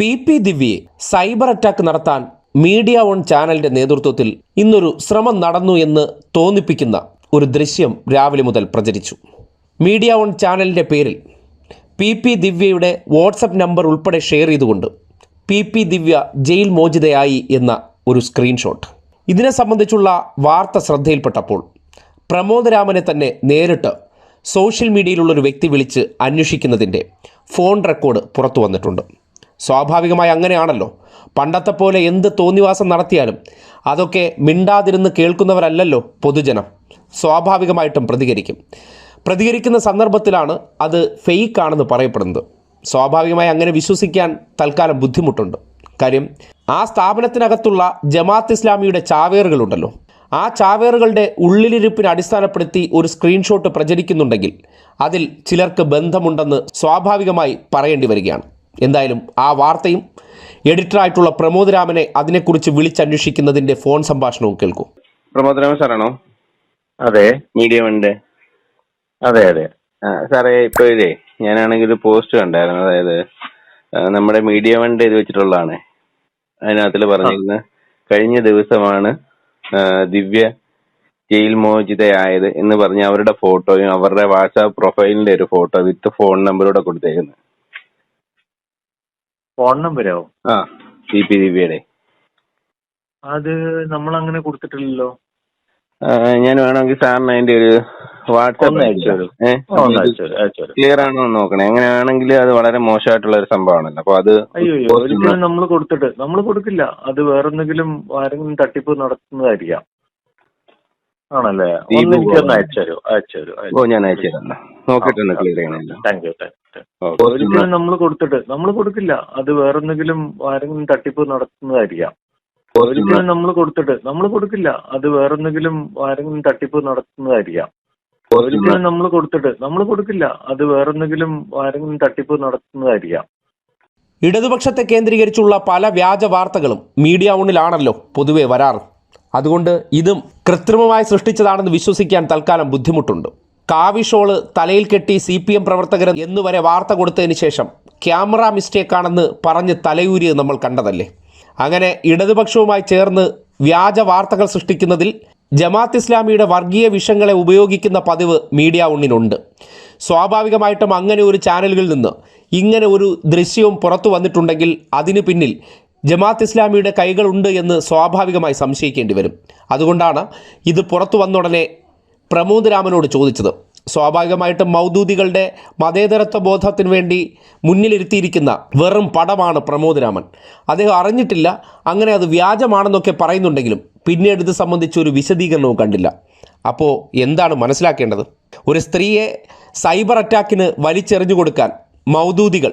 P P ദിവ്യയെ cyber attack നടത്താൻ media one ചാനലിന്റെ നേതൃത്വത്തിൽ ഇന്നൊരു ശ്രമം നടന്നു എന്ന് തോന്നിപ്പിക്കുന്ന ഒരു ദൃശ്യം രാവിലെ മുതൽ പ്രചരിച്ചു. മീഡിയ വൺ ചാനലിന്റെ പേരിൽ പി പി ദിവ്യയുടെ വാട്സപ്പ് നമ്പർ ഉൾപ്പെടെ ഷെയർ ചെയ്തുകൊണ്ട് പി പി ദിവ്യ ജയിൽ മോചിതയായി എന്ന ഒരു സ്ക്രീൻഷോട്ട്. ഇതിനെ സംബന്ധിച്ചുള്ള വാർത്ത ശ്രദ്ധയിൽപ്പെട്ടപ്പോൾ പ്രമോദ് രാമനെ തന്നെ നേരിട്ട് സോഷ്യൽ മീഡിയയിലുള്ളൊരു വ്യക്തി വിളിച്ച് അന്വേഷിക്കുന്നതിന്റെ ഫോൺ റെക്കോർഡ് പുറത്തു വന്നിട്ടുണ്ട്. സ്വാഭാവികമായി അങ്ങനെയാണല്ലോ. പണ്ടത്തെ പോലെ എന്ത് തോന്നിവാസം നടത്തിയാലും അതൊക്കെ മിണ്ടാതിരുന്ന് കേൾക്കുന്നവരല്ലല്ലോ പൊതുജനം. സ്വാഭാവികമായിട്ടും പ്രതികരിക്കും. പ്രതികരിക്കുന്ന സന്ദർഭത്തിലാണ് അത് ഫെയ്ക്ക് ആണെന്ന് പറയപ്പെടുന്നത്. സ്വാഭാവികമായി അങ്ങനെ വിശ്വസിക്കാൻ തൽക്കാലം ബുദ്ധിമുട്ടുണ്ട്. കാര്യം ആ സ്ഥാപനത്തിനകത്തുള്ള ജമാഅത്ത് ഇസ്ലാമിയുടെ ചാവേറുകളുണ്ടല്ലോ. ആ ചാവേറുകളുടെ ഉള്ളിലിരിപ്പിനെ അടിസ്ഥാനപ്പെടുത്തി ഒരു സ്ക്രീൻഷോട്ട് പ്രചരിക്കുന്നുണ്ടെങ്കിൽ അതിൽ ചിലർക്ക് ബന്ധമുണ്ടെന്ന് സ്വാഭാവികമായി പറയേണ്ടി വരികയാണ്. എന്തായാലും ആ വാർത്തയും എഡിറ്ററായിട്ടുള്ള പ്രമോദ് രാമനെ അതിനെക്കുറിച്ച് വിളിച്ചന്വേഷിക്കുന്നതിന്റെ ഫോൺ സംഭാഷണവും കേൾക്കൂ. പ്രമോദ് രാമൻ സാറാണോ? അതെ മീഡിയ വണ്ട് അതെ. അതെ സാറേ ഇപ്പൊ ഇതേ ഞാനാണെങ്കിൽ ഒരു പോസ്റ്റ് കണ്ടായിരുന്നു. അതായത് നമ്മുടെ മീഡിയ വണ്ട് ഇത് വെച്ചിട്ടുള്ളതാണ്. അതിനകത്തിൽ പറഞ്ഞിരുന്ന കഴിഞ്ഞ ദിവസമാണ് ദിവ്യ ജയിൽ മോചിതയായത് എന്ന് പറഞ്ഞ് അവരുടെ ഫോട്ടോയും അവരുടെ വാട്സാപ്പ് പ്രൊഫൈലിന്റെ ഒരു ഫോട്ടോ വിത്ത് ഫോൺ നമ്പറൂടെ കൊടുത്തേക്കുന്നത്. ഫോൺ നമ്പരോ ആ പി പി ദിവ്യയുടെ അത് നമ്മൾ അങ്ങനെ കൊടുത്തിട്ടില്ലല്ലോ ഞാൻ വേണമെങ്കിൽ സാറിന് അതിന്റെ ഒരു വാട്സാപ്പ് അയച്ചു തരൂ. ക്ലിയർ ആണോ എന്ന് നോക്കണേ. അങ്ങനെയാണെങ്കിൽ അത് വളരെ മോശമായിട്ടുള്ള ഒരു സംഭവമാണല്ലോ. അപ്പൊ അത് അയ്യോ ഒരിക്കലും നമ്മൾ കൊടുത്തിട്ട് നമ്മൾ കൊടുക്കില്ല. അത് വേറെന്തെങ്കിലും ആരെങ്കിലും തട്ടിപ്പ് നടത്തുന്നതായിരിക്കാം. ആണല്ലേ? ഒന്ന് അയച്ചു തരൂ അയച്ചു തരൂ ഓ ഞാൻ അയച്ചു തരാം നോക്കിയിട്ട് ക്ലിയർ ചെയ്യണമല്ലോ താങ്ക് യു താങ്ക് യു ഒരിക്കലും നമ്മൾ കൊടുത്തിട്ട് നമ്മൾ കൊടുക്കില്ല. അത് വേറെന്തെങ്കിലും ആരെങ്കിലും തട്ടിപ്പ് നടത്തുന്നതായിരിക്കാം. ഒരിക്കലും നമ്മൾ കൊടുത്തിട്ട് നമ്മൾ കൊടുക്കില്ല. അത് വേറെന്തെങ്കിലും ആരെങ്കിലും തട്ടിപ്പ് നടത്തുന്നതായിരിക്കാം. ഒരിക്കലും നമ്മൾ കൊടുത്തിട്ട് നമ്മൾ കൊടുക്കില്ല. അത് വേറെന്തെങ്കിലും ആരെങ്കിലും തട്ടിപ്പ് നടത്തുന്നതായിരിക്കാം. ഇടതുപക്ഷത്തെ കേന്ദ്രീകരിച്ചുള്ള പല വ്യാജ വാർത്തകളും മീഡിയ ഉണ്ണിലാണല്ലോ പൊതുവേ വരാറ്. അതുകൊണ്ട് ഇതും കൃത്രിമമായി സൃഷ്ടിച്ചതാണെന്ന് വിശ്വസിക്കാൻ തൽക്കാലം ബുദ്ധിമുട്ടുണ്ട്. കാവിഷോൾ തലയിൽ കെട്ടി സി പി എം പ്രവർത്തകർ എന്നുവരെ വാർത്ത കൊടുത്തതിന് ശേഷം ക്യാമറ മിസ്റ്റേക്കാണെന്ന് പറഞ്ഞ് തലയൂരിയത് നമ്മൾ കണ്ടതല്ലേ? അങ്ങനെ ഇടതുപക്ഷവുമായി ചേർന്ന് വ്യാജ വാർത്തകൾ സൃഷ്ടിക്കുന്നതിൽ ജമാത്ത് ഇസ്ലാമിയുടെ വർഗീയ വിഷങ്ങളെ ഉപയോഗിക്കുന്ന പതിവ് മീഡിയ ഉണ്ണിനുണ്ട്. സ്വാഭാവികമായിട്ടും അങ്ങനെ ഒരു ചാനലുകളിൽ നിന്ന് ഇങ്ങനെ ഒരു ദൃശ്യവും പുറത്തു വന്നിട്ടുണ്ടെങ്കിൽ അതിനു പിന്നിൽ ജമാത്ത് ഇസ്ലാമിയുടെ കൈകളുണ്ട് എന്ന് സ്വാഭാവികമായി സംശയിക്കേണ്ടി വരും. അതുകൊണ്ടാണ് ഇത് പുറത്തു വന്നുടനെ പ്രമോദ് രാമനോട് ചോദിച്ചത്. സ്വാഭാവികമായിട്ടും മൗദൂദികളുടെ മതേതരത്വ ബോധത്തിന് വേണ്ടി മുന്നിലിരുത്തിയിരിക്കുന്ന വെറും പടമാണ് പ്രമോദ് രാമൻ അദ്ദേഹം അറിഞ്ഞിട്ടില്ല അങ്ങനെ അത് വ്യാജമാണെന്നൊക്കെ പറയുന്നുണ്ടെങ്കിലും പിന്നീട് ഇത് സംബന്ധിച്ച് ഒരു വിശദീകരണവും കണ്ടില്ല. അപ്പോൾ എന്താണ് മനസ്സിലാക്കേണ്ടത്? ഒരു സ്ത്രീയെ സൈബർ അറ്റാക്കിന് വലിച്ചെറിഞ്ഞു കൊടുക്കാൻ മൗദൂദികൾ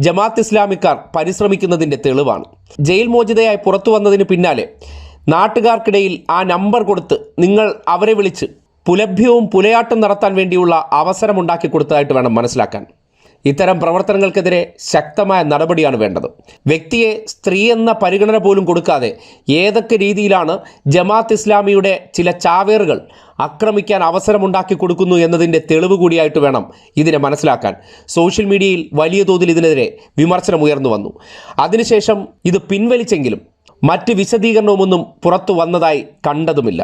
ജമാത്ത് ഇസ്ലാമിക്കാർ പരിശ്രമിക്കുന്നതിന്റെ തെളിവാണ്. ജയിൽ മോചിതയായി പുറത്തു വന്നതിന് പിന്നാലെ നാട്ടുകാർക്കിടയിൽ ആ നമ്പർ കൊടുത്ത് നിങ്ങൾ അവരെ വിളിച്ച് പുലഭ്യവും പുലയാട്ടം നടത്താൻ വേണ്ടിയുള്ള അവസരമുണ്ടാക്കി കൊടുത്തതായിട്ട് വേണം മനസ്സിലാക്കാൻ. ഇത്തരം പ്രവർത്തനങ്ങൾക്കെതിരെ ശക്തമായ നടപടിയാണ് വേണ്ടത്. വ്യക്തിയെ സ്ത്രീ എന്ന പരിഗണന പോലും കൊടുക്കാതെ ഏതൊക്കെ രീതിയിലാണ് ജമാഅത്ത് ഇസ്ലാമിയുടെ ചില ചാവേറുകൾ ആക്രമിക്കാൻ അവസരമുണ്ടാക്കി കൊടുക്കുന്നു എന്നതിന്റെ തെളിവ് കൂടിയായിട്ട് വേണം ഇതിനെ മനസ്സിലാക്കാൻ. സോഷ്യൽ മീഡിയയിൽ വലിയ തോതിൽ ഇതിനെതിരെ വിമർശനം ഉയർന്നു വന്നു. അതിനുശേഷം ഇത് പിൻവലിച്ചെങ്കിലും മറ്റ് വിശദീകരണവുമൊന്നും പുറത്തു വന്നതായി കണ്ടതുമില്ല.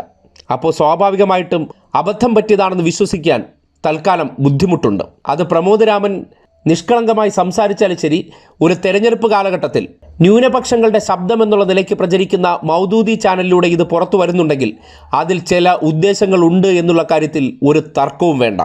അപ്പോൾ സ്വാഭാവികമായിട്ടും അബദ്ധം പറ്റിയതാണെന്ന് വിശ്വസിക്കാൻ തൽക്കാലം ബുദ്ധിമുട്ടുണ്ട്. അത് പ്രമോദരാമൻ നിഷ്കളങ്കമായി സംസാരിച്ചാലും ശരി ഒരു തെരഞ്ഞെടുപ്പ് കാലഘട്ടത്തിൽ ന്യൂനപക്ഷങ്ങളുടെ ശബ്ദം എന്നുള്ള നിലയ്ക്ക് പ്രചരിക്കുന്ന മൗദൂദി ചാനലിലൂടെ ഇത് പുറത്തു വരുന്നുണ്ടെങ്കിൽ അതിൽ ചില ഉദ്ദേശങ്ങളുണ്ട് എന്നുള്ള കാര്യത്തിൽ ഒരു തർക്കവും വേണ്ട.